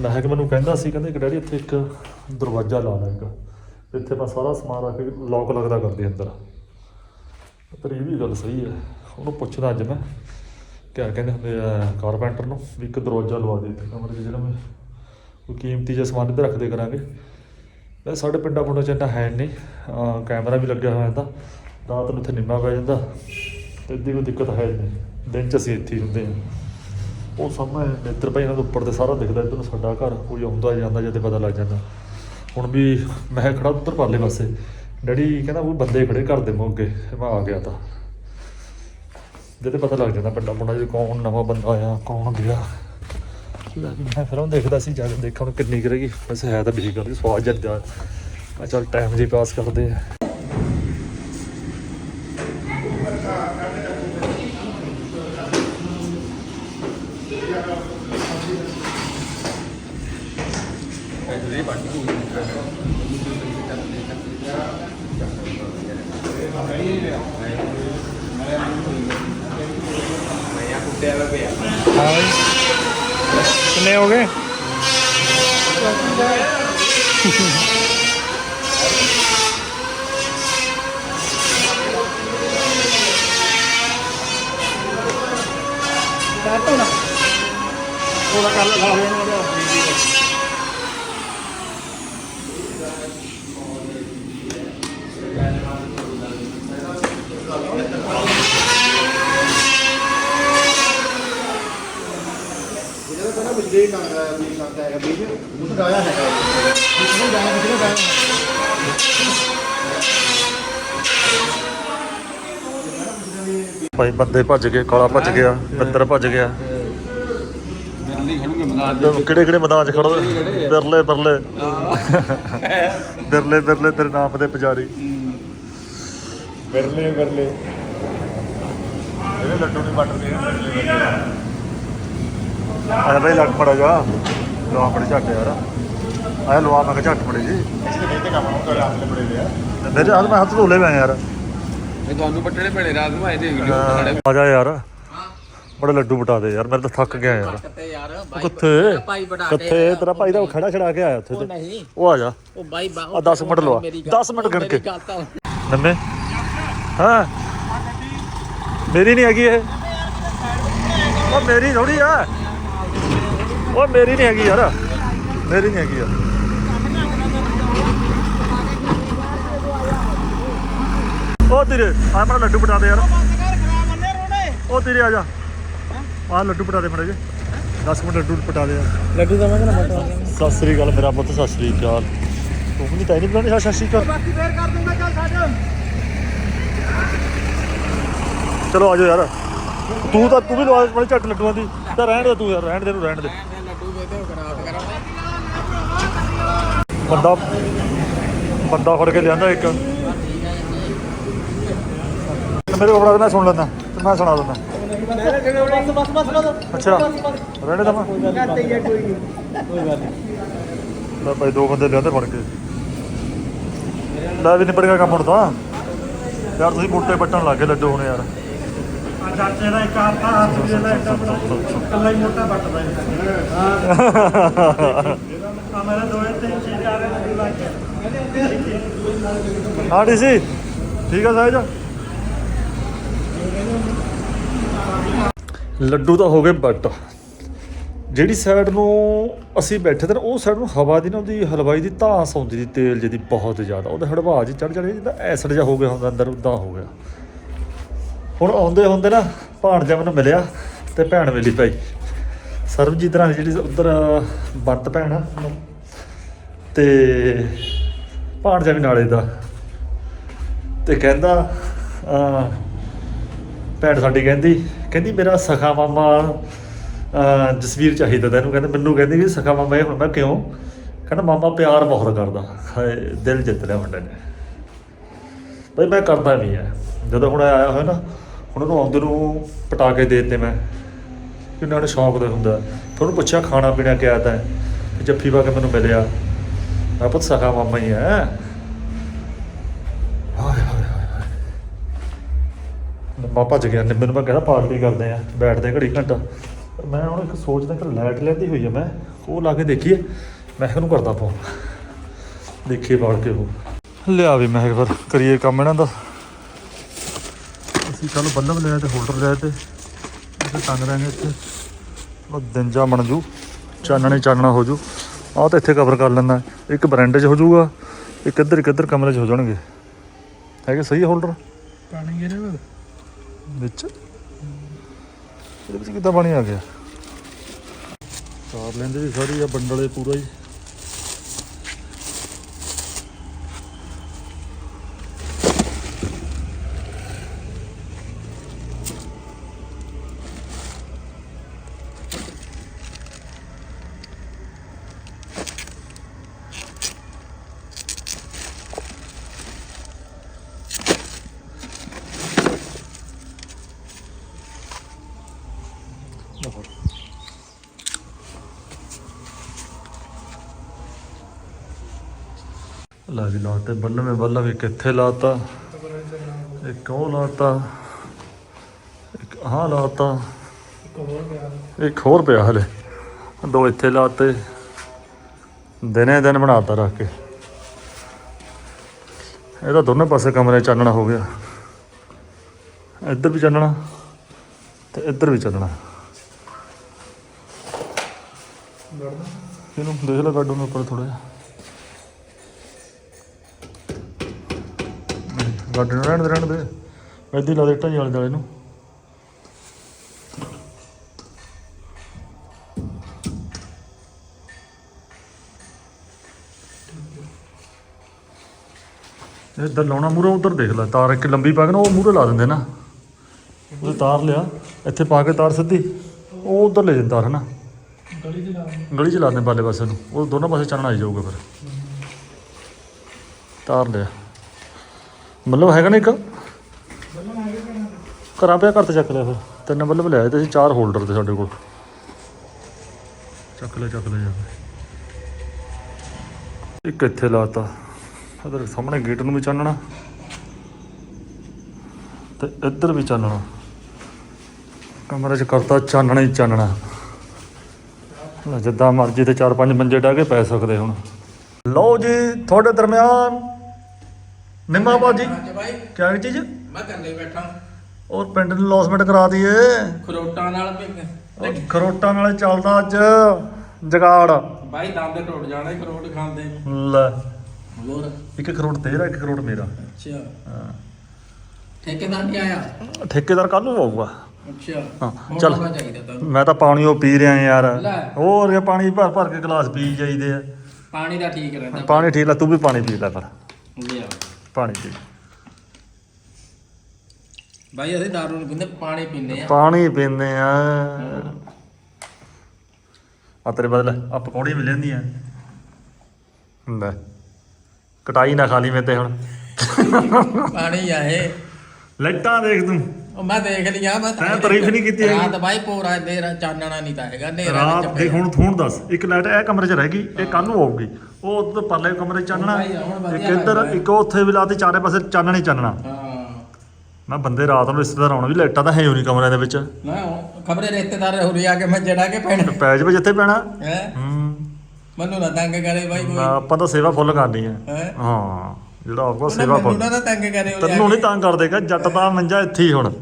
ਮੈਂ ਕਿ ਮੈਨੂੰ ਕਹਿੰਦਾ ਸੀ, ਕਹਿੰਦੇ ਕਿ ਡੈਡੀ, ਇੱਥੇ ਇੱਕ ਦਰਵਾਜ਼ਾ ਲਾ ਲੈ ਇੱਕ। ਇੱਥੇ ਮੈਂ ਸਾਰਾ ਸਮਾਨ ਰੱਖ ਕੇ ਲੋਕ ਲੱਗਦਾ ਕਰਦੇ ਅੰਦਰ। ਪਰ ਇਹ ਵੀ ਗੱਲ ਸਹੀ ਹੈ, ਉਹਨੂੰ ਪੁੱਛਦਾ ਅੱਜ ਮੈਂ। ਕਿਆ ਕਹਿੰਦੇ ਹੁੰਦੇ ਆ ਕਾਰਪੈਂਟਰ ਨੂੰ ਵੀ ਇੱਕ ਦਰਵਾਜ਼ਾ ਲਵਾ ਦੇ ਇੱਥੇ ਕਮਰੇ 'ਚ ਜਿਹੜਾ ਮੈਂ ਕੋਈ ਕੀਮਤੀ ਜਿਹਾ ਸਮਾਨ ਇੱਧਰ ਰੱਖਦੇ ਕਰਾਂਗੇ। ਵੈਸੇ ਸਾਡੇ ਪਿੰਡਾਂ ਪੁੰਡਾਂ 'ਚ ਇੰਨਾ ਹੈ ਨਹੀਂ ਕੈਮਰਾ ਵੀ ਲੱਗਿਆ ਹੋਇਆ ਤਾਂ ਰਾਤ ਨੂੰ ਇੱਥੇ ਨਿੰਮਾ ਪੈ ਜਾਂਦਾ ਤੇ ਇੱਦੀ ਕੋਈ ਦਿੱਕਤ ਹੈ ਨਹੀਂ ਦਿਨ 'ਚ ਅਸੀਂ ਇੱਥੇ ਹੀ ਹੁੰਦੇ ਹਾਂ। ਉਹ ਸਾਹਮਣੇ ਨੇਤਰ ਭਾਈ ਇਹਨਾਂ ਦੇ ਉੱਪਰ ਤੇ ਸਾਰਾ ਦਿਖਦਾ ਇੱਧਰ ਨੂੰ ਸਾਡਾ ਘਰ, ਕੋਈ ਆਉਂਦਾ ਜਾਂਦਾ ਜਦ ਪਤਾ ਲੱਗ ਜਾਂਦਾ। ਹੁਣ ਵੀ ਮੈਂ ਖੜਾ ਉੱਧਰ ਪਰਲੇ ਪਾਸੇ। ਡੈਡੀ ਕਹਿੰਦਾ ਉਹ ਬੰਦੇ ਖੜੇ ਘਰ ਦੇ ਮੋਗੇ, ਮੈਂ ਆ ਗਿਆ ਤਾਂ। ਜਿਹਦੇ ਪਤਾ ਲੱਗ ਜਾਂਦਾ ਪਿੰਡਾਂ ਪੁੰਡਾਂ 'ਚ ਕੌਣ ਨਵਾਂ ਬੰਦਾ ਆਇਆ, ਕੌਣ ਗਿਆ। ਲੈ ਵੀ ਮੈਂ ਫਿਲਮ ਦੇਖਦਾ ਸੀ, ਜਾ ਕੇ ਦੇਖਾਂ ਹੁਣ ਕਿੰਨੀ ਕਰੇਗੀ ਵੈਸੇ ਹੈ ਤਾਂ ਠੀਕ ਗੱਲ ਸਵਾਦ ਜੱਦਾ ਮੈਂ ਚੱਲ ਟਾਈਮ ਜੀ ਪਾਸ ਕਰਦੇ ਆ। ਕਿੰਨੇ ਹੋ ਗਏ ਥੋੜਾ ਕਰ ਲਾ ਲੈਣਾ ਜਿਹੜਾ ਕਹਿੰਦਾ ਬਿਜਲੀ ਕਰਦਾ ਹੈ ਵੀ ਕਰਦਾ ਹੈਗਾ ਬੀਜ। ਉਹ ਤਾਂ ਗਾਇਆ ਹੈਗਾ। ਕਿਸਨੇ ਗਾਇਆ ਕਿਸਨੇ ਗਾਇਆ ਭਾਈ ਬੰਦੇ ਭੱਜ ਗਏ ਕਾਲਾ ਭੱਜ ਗਿਆ ਬਿੰਦਰ ਭੱਜ ਗਿਆ। ਕਿਹੜੇ ਕਿਹੜੇ ਮੈਦਾਨ 'ਚ ਖੜੋ? ਬਿਰਲੇ ਬਿਰਲੇ ਬਿਰਲੇ। ਬਿਰਲੇ ਤੇਰੇ ਨਾਮ ਦੇ ਪੁਜਾਰੀ। ਬਿਰਲੇ ਬਿਰਲੇ। ਇਹਦੇ ਲੱਡੂ ਨਹੀਂ ਵੱਟ ਰਹੇ ਆਇਆ ਬਈ ਲੱਗ ਪੜਾ ਜਾ। ਲੋ ਆਪਣੇ ਝੱਟ ਯਾਰ। ਆਇਆ ਲਵਾ ਮੈਂ ਕਿਹਾ ਝੱਟ ਪੜੇ ਜੀ। ਤਾਂ ਬੜੇ ਮੇਰੇ ਹੱਥ ਮੈਂ ਹੱਥ ਧੋਲੇ ਮੈਂ ਯਾਰ। ਇਹ ਤੁਹਾਨੂੰ ਪੱਟਣੇ ਪੈਣੇ ਰਾਤ ਨੂੰ ਆਏ ਦੇ ਵੀਡੀਓ ਆ ਜਾ ਯਾਰ। ਬੜਾ ਲੱਡੂ ਬਟਾ ਦੇ ਯਾਰ ਮੈਂ ਤਾਂ ਥੱਕ ਗਿਆ ਯਾਰ। ਕਿੱਥੇ ਯਾਰ? ਭਾਈ ਬਣਾ ਦੇ ਕਿੱਥੇ ਤੇਰਾ ਭਾਈ ਦਾ ਖੜਾ ਛੜਾ ਕੇ ਆਇਆ ਉੱਥੇ ਉਹ ਤੇ। ਨਹੀਂ। ਉਹ ਆ ਜਾ। ਉਹ ਬਾਈ ਆ 10 ਮਿੰਟ ਲਵਾ। 10 ਮਿੰਟ ਗਿਣ ਕੇ ਨੰਮੇ। ਹਾਂ। ਮੇਰੀ ਨਹੀਂ ਹੈਗੀ ਇਹ। ਉਹ ਮੇਰੀ ਥੋੜੀ ਆ। ਉਹ ਮੇਰੀ ਨਹੀਂ ਹੈਗੀ ਯਾਰ। ਮੇਰੀ ਨਹੀਂ ਹੈਗੀ ਯਾਰ। ਉਹ ਤੇਰੇ ਆ ਮੇਰਾ ਲੱਡੂ ਬਟਾ ਦੇ ਯਾਰ। ਉਹ ਤੇਰੇ ਆ ਜਾ। ਆ ਲੱਡੂ ਬਟਾ ਦੇ ਮੜੇ ਜੇ 10 ਮਿੰਟ ਲੱਡੂ ਪਟਾ ਦੇ ਯਾਰ। ਲੱਡੂ ਦਾ ਮੈਂ ਕਹਿੰਦਾ ਬਟਾ ਸਤਿ ਸ੍ਰੀ ਅਕਾਲ ਮੇਰਾ ਪੁੱਤ ਸਤਿ ਸ੍ਰੀ ਅਕਾਲ। ਤੂੰ ਨਹੀਂ ਤਾਂ ਨਹੀਂ ਬਣਾਉਣੀ ਸਤਿ ਸ੍ਰੀ ਅਕਾਲ। ਬਾਕੀ ਫੇਰ ਕਰ ਦੂੰਗਾ ਚੱਲ ਛੱਡ। ਚਲੋ ਆਜੋ ਯਾਰ। ਤੂੰ ਤਾਂ ਤੂੰ ਵੀ ਲਵਾ ਬੜੀ ਝੱਟ ਲੱਡੂਆਂ ਦੀ। ਤਾਂ ਰਹਿਣ ਦੇ ਤੂੰ ਯਾਰ ਰਹਿਣ ਦੇ ਨੂੰ ਰਹਿਣ ਦੇ। ਬੰਦਾ ਬੰਦਾ ਫੜ ਕੇ ਲਿਆਂਦਾ ਇੱਕ। ਮੇਰੇ ਕੋਲ ਬੜਾ ਮੈਂ ਸੁਣ ਲੈਂਦਾ। ਤੇ ਮੈਂ ਸੁਣਾ ਦਿੰਦਾ। ਬਸ ਬਸ ਬਸ ਅੱਛਾ। ਰਹਿਣੇ ਦਮਾ ਘੱਟ ਹੀ ਕੋਈ ਨਹੀਂ ਕੋਈ ਗੱਲ ਨਹੀਂ ਲੈ ਭਾਈ, ਦੋ ਬੰਦੇ ਲਿਆਂਦੇ ਫੜ ਕੇ। ਲੈ ਵੀ ਨਿਬੜ ਗਿਆ ਕੰਮ ਹੁਣ ਤਾਂ। ਯਾਰ, ਤੁਸੀਂ ਬੂਟੇ ਪੱਟਣ ਲੱਗੇ ਲੱਡੂ ਹੁਣ ਯਾਰ। ਚਾਚੇ ਦਾ ਇੱਕ ਹੱਥ ਹੱਥ ਵੀ ਦਾ ਇੱਕ ਕੱਲਾ ਹੀ ਮੋਟਾ ਵੱਟਦਾ ਆ ਮੇਰਾ ਦੋਏ ਤਿੰਨ ਛੇ ਚਾਰ ਲੱਡੂ ਲੱਗ ਗਿਆ ਹਾਂ ਡੀਸੀ ਠੀਕ ਆ ਸਾਹਿਜ ਲੱਡੂ ਤਾਂ ਹੋ ਗਏ ਬੱਟ ਜਿਹੜੀ ਸਾਈਡ ਨੂੰ ਅਸੀਂ ਬੈਠੇ ਤੇ ਨਾ, ਉਹ ਸਾਈਡ ਨੂੰ ਹਵਾ ਦੀ ਨਾ ਉਹਦੀ ਹਲਵਾਈ ਦੀ ਧਾਸ ਆਉਂਦੀ ਦੀ ਤੇਲ ਜਿਹਦੀ ਬਹੁਤ ਜ਼ਿਆਦਾ ਉਹਦੇ ਹੜਵਾ ਜੀ ਚੜ ਚੜ ਜਿੱਦਾਂ ਐਸਿਡ ਜਿਹਾ ਹੋ ਗਿਆ ਹੁੰਦਾ ਅੰਦਰ ਉਦਾਂ ਹੋ ਗਿਆ। ਹੁਣ ਆਉਂਦੇ ਹੁੰਦੇ ਨਾ ਭਾਣਜਾ ਮੈਨੂੰ ਮਿਲਿਆ ਤੇ ਭੈਣ ਮਿਲੀ ਭਾਈ। ਸਰਬਜੀਤ ਰਾਂ ਜਿਹੜੀ ਉਧਰ ਬੰਤ ਭੈਣ ਆ। ਤੇ ਭਾਣਜਾ ਵੀ ਨਾਲੇ ਦਾ ਤੇ ਕਹਿੰਦਾ ਭੈਣ ਸਾਡੀ ਕਹਿੰਦੀ ਕਹਿੰਦੀ ਮੇਰਾ ਸਖਾ ਮਾਮਾ ਜਸਵੀਰ ਚਾਹੀਦਾ ਤੈਨੂੰ। ਕਹਿੰਦੇ ਮੈਨੂੰ ਕਹਿੰਦੀ ਕਿ ਸਖਾ ਮਾਮਾ ਇਹ ਹੁਣ ਮੈਂ ਕਿਉਂ? ਕਹਿੰਦਾ ਮਾਮਾ ਪਿਆਰ ਬਹੁਤ ਕਰਦਾ। ਹਾਏ, ਦਿਲ ਜਿੱਤ ਲਿਆ ਮੁੰਡੇ ਨੇ। ਬਈ ਮੈਂ ਕਰਦਾ ਵੀ ਆ। ਜਦੋਂ ਹੁਣ ਆਇਆ ਹੋਇਆ ਨਾ ਉਹਨੂੰ ਆਉਂਦੇ ਨੂੰ ਪਟਾ ਕੇ ਦੇ ਦਿੱਤੇ ਮੈਂ ਕਿੰਨਾ ਨੇ ਸ਼ੌਂਕ ਦਾ ਹੁੰਦਾ। ਤੁਹਾਨੂੰ ਪੁੱਛਿਆ ਖਾਣਾ ਪੀਣਾ ਕਿਆ ਤਾਂ ਜੱਫੀ ਪਾ ਕੇ ਮੈਨੂੰ ਮਿਲਿਆ। ਮੈਂ ਪੁੱਤ ਸਖਾ ਮਾਮਾ ਹੀ ਹੈ। ਨਿੰਮਾ ਭੱਜ ਗਿਆ। ਨੂੰ ਮੈਂ ਕਹਿੰਦਾ ਪਾਰਟੀ ਕਰਦੇ ਆ ਬੈਠਦੇ ਘੜੀ ਘੰਟਾ। ਮੈਂ ਹੁਣ ਇੱਕ ਸੋਚਦਾ ਕਿ ਲਾਈਟ ਲੈਂਦੀ ਹੋਈ ਆ ਮੈਂ। ਉਹ ਲਾ ਕੇ ਦੇਖੀਏ। ਮੈਂ ਇਹਨੂੰ ਕਰਦਾ ਫੋਨ ਦੇਖੀਏ ਬਾੜ ਕੇ ਉਹ। ਲਿਆ ਵੀ ਮੈਂ ਫਿਰ ਕਰੀਏ ਕੰਮ ਇਹਨਾਂ ਦਾ। ਅਸੀਂ ਕੱਲ ਬੱਲਬ ਲਿਆ ਤੇ ਹੋਲਡਰ ਲਿਆ ਤੇ। ਇੱਥੇ ਟੰਗ ਰਹੇ ਨੇ ਇੱਥੇ। ਉਹ ਦਿਨ ਜਾ ਬਣ ਜੂ। ਚਾਨਣੇ ਚਾਨਣਾ ਹੋ ਜੂ। ਆਹ ਤਾਂ ਇੱਥੇ ਕਵਰ ਕਰ ਲੈਣਾ ਇੱਕ ਬਰਾਂਡੇ 'ਚ ਹੋ ਜਾਊਗਾ ਇੱਕ ਇੱਧਰ ਇੱਕ ਇੱਧਰ ਕਮਰੇ 'ਚ ਹੋ ਜਾਣਗੇ। ਹੈਗੇ ਸਹੀ ਹੋਲਡਰ ਪਾਣੀ ਗਿਰੇ ਵਾ। ਵਿੱਚ? ਇਹਦੇ ਵਿੱਚ ਕਿੱਦਾਂ ਪਾਣੀ ਆ ਗਿਆ? ਤਾਰ ਲੈਂਦੇ ਵੀ ਸਾਰੀ ਆ ਬੰਡਲੇ ਪੂਰਾ ਹੀ। ਲਾ ਵੀ ਲਾਤੇ ਬੱਲਵੇਂ ਬੱਲਮ ਵੀ ਕਿੱਥੇ ਲਾਤਾ? ਇੱਕ ਉਹ ਲਾਤਾ? ਇੱਕ ਆਹ ਲਾਤਾ। ਇੱਕ ਹੋਰ ਪਿਆ ਹਲੇ। ਦੋ ਇੱਥੇ ਲਾਤੇ। ਦਿਨੇ ਦਿਨ ਬਣਾਤਾ ਰੱਖ ਕੇ। ਇਹਦਾ ਦੋਨੇ ਪਾਸੇ ਕਮਰੇ ਚਾਨਣਾ ਹੋ ਗਿਆ। ਇੱਧਰ ਵੀ ਚਾਨਣਾ ਤੇ ਇੱਧਰ ਵੀ ਚੱਲਣਾ ਇਹਨੂੰ ਦੇਖ ਲੈ ਗੱਡੂ ਨੂੰ ਉੱਪਰ ਥੋੜਾ ਜਿਹਾ। ਗੱਡ ਨੂੰ ਰਹਿਣ ਦੇ ਰਹਿਣ ਦੇ। ਹੀ ਲਾ ਦੇ ਢਾਈ ਵਾਲੇ ਦੁਆਲੇ ਨੂੰ। ਇੱਧਰ ਲਾਉਣਾ ਮੂਰੇ ਉਧਰ ਦੇਖ ਲੈ ਤਾਰ ਇੱਕ ਲੰਬੀ ਪਾ ਕੇ ਨਾ ਉਹ ਮੂਰੇ ਲਾ ਦਿੰਦੇ ਨਾ। ਉਹ ਤਾਰ ਲਿਆ ਇੱਥੇ ਪਾ ਕੇ ਤਾਰ ਸਿੱਧੀ ਉਹ ਉਧਰ ਲੈ ਜਾਂਦਾ ਤਾਰ ਹੈ ਨਾ ਗਲੀ ਚ ਲਾ ਗਲੀ ਚ ਲਾ ਦੇ ਬਾਲੇ ਪਾਸੇ ਨੂੰ ਉਹ ਦੋਨੋਂ ਪਾਸੇ ਚਾਨਣਾ ਆਈ ਜਾਊਗਾ ਫਿਰ। ਤਾਰ ਲਿਆ। ਮਤਲਬ ਹੈਗਾ ਨਾ ਇੱਕ? ਘਰਾਂ ਪਿਆ ਘਰ ਤੇ ਚੱਕ ਲਿਆ ਫਿਰ। ਤਿੰਨ ਬੱਲਬ ਲਿਆਏ ਤੇ ਅਸੀਂ ਚਾਰ ਹੋਲਡਰ ਤੇ ਸਾਡੇ ਕੋਲ। ਚੱਕ ਲਿਆ ਚੱਕ ਲਿਆ ਜਾ ਕੇ। ਇੱਕ ਇੱਥੇ ਲਾਤਾ। ਇਧਰ ਸਾਹਮਣੇ ਗੇਟ ਨੂੰ ਵੀ ਚਾਨਣਾ। ਤੇ ਇੱਧਰ ਵੀ ਚਾਨਣਾ। ਕਮਰੇ 'ਚ ਕਰਤਾ, ਚਾਨਣਾ ਹੀ ਚਾਨਣਾ। ਲੈ ਜਿੱਦਾਂ ਮਰਜ਼ੀ ਤੇ ਚਾਰ ਪੰਜ ਮੰਜੇ ਢਾ ਕੇ ਪੈ ਸਕਦੇ ਹੁਣ। ਲਓ ਜੀ, ਤੁਹਾਡੇ ਦਰਮਿਆਨ ਨਿੰਮਾ ਬਾਜੀ। ਹਾਂਜੀ ਬਾਈ। ਕਿਆ ਚੀਜ਼? ਮੈਂ ਕਰਨੇ ਬੈਠਾ। ਔਰ ਪਿੰਡ ਨੂੰ ਲੌਸਮੈਂਟ ਕਰਾ ਦਈਏ ਖਰੋਟਾਂ ਨਾਲ ਔਰ ਖਰੋਟਾਂ ਨਾਲ ਚੱਲਦਾ ਅੱਜ ਜਗਾੜ। ਬਾਈ ਦੰਦ ਟੁੱਟ ਜਾਣੇ ਖਰੋਟ ਖਾਂਦੇ ਲੈ। ਹੋਰ? ਇੱਕ ਕਰੋੜ ਤੇਰਾ ਇੱਕ ਕਰੋੜ ਮੇਰਾ। ਅੱਛਾ। ਹਾਂ। ਠੇਕੇਦਾਰ ਨਹੀਂ ਆਇਆ? ਠੇਕੇਦਾਰ ਕੱਲ ਨੂੰ ਆਊਗਾ। ਅੱਛਾ। ਹਾਂ, ਚੱਲ। ਆਉਣਾ ਚਾਹੀਦਾ ਤਾਂ ਮੈਂ ਤਾਂ ਪਾਣੀ ਉਹ ਪੀ ਰਿਹਾ ਯਾਰ। ਲੈ। ਹੋਰ ਇਹ ਪਾਣੀ ਭਰ ਭਰ ਕੇ ਗਲਾਸ ਪੀ ਜਾਈਦੇ ਆ। ਪਾਣੀ ਦਾ ਠੀਕ ਰਹਿੰਦਾ। ਪਾਣੀ ਠੀਕ ਲੈ ਤੂੰ ਵੀ ਪਾਣੀ ਪੀ ਲੈ ਫਿਰ। ਲਿਆ ਪਾਣੀ ਪੀ। ਬਾਈ ਅਸੀਂ ਦਾਰੂ ਨਹੀਂ ਪੀਂਦੇ ਪਾਣੀ ਪੀਂਦੇ ਆ। ਪਾਣੀ ਪੀਂਦੇ ਆ। ਆ ਤੇਰੇ ਬਦਲੇ ਆ ਪਕੌੜੀ ਮਿਲ ਜਾਂਦੀਆਂ ਲੈ ਕਟਾਈ ਨਾ ਖਾ ਲਈ ਮੇਰੇ ਤੇ ਹੁਣ। ਪਾਣੀ ਆ ਇਹ। ਲਾਈਟਾਂ ਦੇਖ ਤੂੰ। ਉਹ ਮੈਂ ਦੇਖ ਲਿਆ ਮੈਂ ਤੈਂ ਤਾਰੀਫ਼ ਨਹੀਂ ਕੀਤੀ ਹੈਗੀ। ਰਾਤ ਬਾਈ ਪੂਰਾ ਨੇਰਾ ਚਾਨਣਾ ਨਹੀਂ ਤਾਂ ਹੈਗਾ ਨੇਰਾ ਰਾਤ ਵਿੱਚ ਹੁਣ ਹੁਣ ਦੱਸ ਇੱਕ ਲਾਈਟ ਇਹ ਕਮਰੇ 'ਚ ਰਹਿ ਗਈ ਇਹ ਕੱਲ ਨੂੰ ਆਊਗੀ। ਉਹ ਉਧਰ ਪਰਲੇ ਕਮਰੇ ਚਾਨਣਾ ਭਾਈ, ਹੁਣ ਵਧੀਆ ਇੱਕ ਇੱਧਰ ਲੱਗਦਾ। ਇੱਕ ਉੱਥੇ ਵੀ ਲਾਤੀ ਚਾਰੇ ਪਾਸੇ ਚਾਨਣਾ ਹੀ ਚਾਨਣਾ। ਹਾਂ। ਮੈਂ ਬੰਦੇ ਰਾਤ ਨੂੰ ਰਿਸ਼ਤੇਦਾਰ ਆਉਣਾ ਵੀ ਲਾਈਟਾਂ ਤਾਂ ਹੈ ਹੀ ਨਹੀਂ ਕਮਰਿਆਂ ਦੇ ਵਿੱਚ। ਮੈਂ ਖਬਰੇ ਰਿਸ਼ਤੇਦਾਰ ਹੋ ਆ ਕੇ ਮੈਂ ਜਿਹੜਾ ਕੇ ਪੈਣਾ? ਪੈ ਜਾਵੇ ਜਿੱਥੇ ਪੈਣਾ। ਹੈ? ਹੂੰ। ਮੈਨੂੰ ਨਾ ਤੰਗ ਕਰੇ ਬਾਈ ਕੋਈ। ਆਪਾਂ ਤਾਂ ਸੇਵਾ ਫੁੱਲ ਕਰਨੀ ਹੈ ਹੈ? ਹਾਂ ਜਿਹੜਾ ਉਹਨਾਂ ਸੇਵਾ ਮੈਨੂੰ ਫੁੱਲ। ਨਾ ਤਾਂ ਤੰਗ ਕਰੇ ਉਹ ਤੈਨੂੰ ਨਹੀਂ ਤੰਗ ਕਰਦੇਗਾ ਜੱਟ ਦਾ ਮੰਜਾ ਇੱਥੇ ਹੀ ਹੁਣ।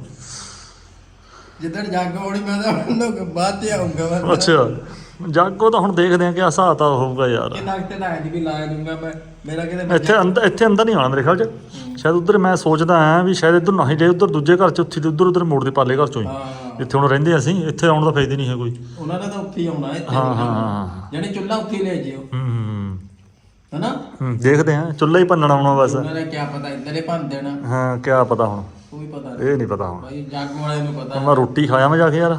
ਜਿੱਦਣ ਜੱਗ ਹੋਣੀ ਮੈਂ ਤਾਂ ਉਹਨੂੰ ਬਾਅਦ ਚ ਆਉਂਗਾ ਅੱਛਾ। ਜਾਗੋ ਤਾਂ ਹੁਣ ਦੇਖਦੇ ਆ ਕਿ ਹਿਸਾਬ ਤਾਂ ਹੋਊਗਾ ਯਾਰ। ਕਿ ਨਕਤੇ ਤਾਂ ਐਂ ਵੀ ਲਾ ਦੂੰਗਾ ਮੈਂ। ਮੇਰਾ ਕਿਤੇ ਇੱਥੇ ਅੰਦਰ ਇੱਥੇ ਅੰਦਰ ਨਹੀਂ ਆਉਣਾ ਮੇਰੇ ਖਿਆਲ 'ਚ। ਸ਼ਾਇਦ ਉਧਰ ਮੈਂ ਸੋਚਦਾ ਆ ਵੀ ਸ਼ਾਇਦ ਇੱਧਰ ਨਹੀਂ ਜੇ ਉਧਰ ਦੂਜੇ ਘਰ 'ਚ ਉੱਥੇ ਤੇ ਉਧਰ ਉਧਰ ਮੋੜ ਦੇ ਪਾਲੇ ਘਰ 'ਚੋਂ ਹੀ। ਹਾਂ। ਜਿੱਥੇ ਹੁਣ ਰਹਿੰਦੇ ਅਸੀਂ ਇੱਥੇ ਆਉਣ ਦਾ ਫਾਇਦਾ ਹੀ ਨਹੀਂ ਹੈ ਕੋਈ। ਉਹਨਾਂ ਦਾ ਤਾਂ ਉੱਥੇ ਹੀ ਆਉਣਾ ਇੱਥੇ ਹਾਂ, ਹਾਂ, ਹਾਂ, ਜਾਨੀ ਚੁੱਲਾ ਉੱਥੇ ਹੀ ਲੈ ਜਿਓ। ਹੂੰ ਹੂੰ, ਹਨਾ? ਹੂੰ ਦੇਖਦੇ ਆ ਚੁੱਲ੍ਹਾ ਹੀ ਭੰਨਣਾ ਆਉਣਾ ਬਸ। ਉਹਨਾਂ ਨੇ ਕੀ ਪਤਾ ਇੱਧਰੇ ਭੰਨ ਦੇਣਾ। ਹਾਂ ਕਿਆ ਪਤਾ ਹੁਣ। ਕੋਈ ਪਤਾ ਨਹੀਂ ਇਹ ਨਹੀਂ। ਪਤਾ ਹੁਣ। ਬਾਈ ਜੱਗ ਵਾਲੇ ਨੂੰ ਪਤਾ। ਮੈਂ ਰੋਟੀ ਖਾਇਆ ਮੈਂ ਜਾ ਕੇ ਯਾਰ।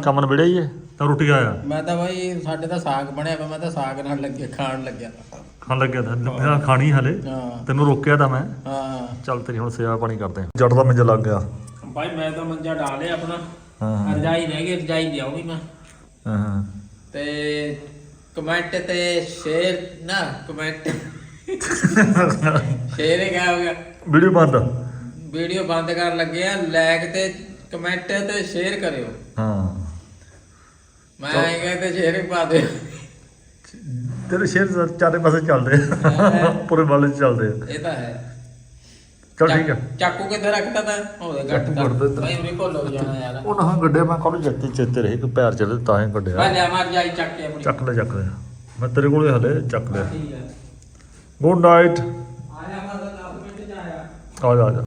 ਕੰਮ ਨਬੜਿਆ ਹੀ ਹੈ ਤਾਂ ਰੋਟੀ ਖਾਇਆ? ਮੈਂ ਤਾਂ ਬਾਈ ਸਾਡੇ ਤਾਂ ਸਾਗ ਬਣਿਆ ਪਿਆ ਮੈਂ ਤਾਂ ਸਾਗ ਨਾਲ ਲੱਗੇ ਖਾਣ ਲੱਗਿਆ। ਖਾਣ ਲੱਗਿਆ ਤਾਂ ਮੇਰਾ ਖਾਣੀ ਹਲੇ। ਹਾਂ। ਤੈਨੂੰ ਰੋਕਿਆ ਤਾਂ ਮੈਂ। ਹਾਂ। ਚੱਲ ਤੇਰੀ ਹੁਣ ਸੇਵਾ ਪਾਣੀ ਕਰਦੇ ਆ ਜੱਟ ਦਾ ਮੰਜਾ ਲੱਗ ਗਿਆ। ਬਾਈ ਮੈਂ ਤਾਂ ਮੰਜਾ ਡਾ ਲਿਆ ਆਪਣਾ। ਹਾਂ ਹਾਂ, ਰਜਾਈ ਰਹਿ ਗਈ ਰਜਾਈ ਲਿਆਉਣੀ ਮੈਂ। ਹਾਂ ਹਾਂ। ਤੇ ਕਮੈਂਟ ਤੇ ਸ਼ੇਅਰ ਨਾ ਕਮੈਂਟ। ਸ਼ੇਅਰ ਕਿਆ ਹੋ ਗਿਆ। ਵੀਡੀਓ ਬੰਦ। ਵੀਡੀਓ ਬੰਦ ਕਰਨ ਲੱਗੇ ਆ ਲਾਈਕ ਤੇ ਕਮੈਂਟ ਤੇ ਸ਼ੇਅਰ ਕਰਿਓ। ਹਾਂ। ਮੈਂ ਆਏਗਾ ਤੇ ਸ਼ੇਅਰ ਪਾ ਦਿਓ ਤੇਰੇ ਸ਼ੇਰ ਚਾਰੇ ਪਾਸੇ ਚੱਲਦੇ ਆ। ਪੂਰੇ ਬਾਲੇ ਚ ਚੱਲਦੇ ਆ। ਇਹ ਤਾਂ ਹੈ। ਚਲ ਠੀਕ ਆ। ਚੱਕ- ਕਿੱਥੇ ਰੱਖਤਾ ਤਾਂ? ਉਹਦੇ ਗੱਟ ਚਾਕੂ ਕੱਢ ਦਿੱਤਾ। ਭਾਈ ਉਰੇ ਹੋ ਜਾਣਾ ਯਾਰ। ਉਹ ਨਾ ਗੱਡੇ ਮੈਂ ਕੱਲ ਜੱਤੀ ਚੇਤੇ ਰਹੇ ਕਿ ਪੈਰ ਚਲੇ ਤਾਂ ਹੀ ਮੈਂ ਕੱਢਿਆ ਲਿਆ ਮਾਰ ਜਾਈ ਚੱਕ ਕੇ ਆਪਣੀ। ਚੱਕ ਲੈ ਚੱਕ ਲੈ। ਮੈਂ ਤੇਰੇ ਕੋਲੇ ਹਲੇ ਚੱਕ ਲਿਆ। ਠੀਕ ਹੈ ਗੁੱਡ ਨਾਈਟ ਆਇਆ ਮੈਂ ਤਾਂ 10 ਮਿੰਟ ਚ ਆਇਆ। ਆ ਜਾ ਆ ਜਾ।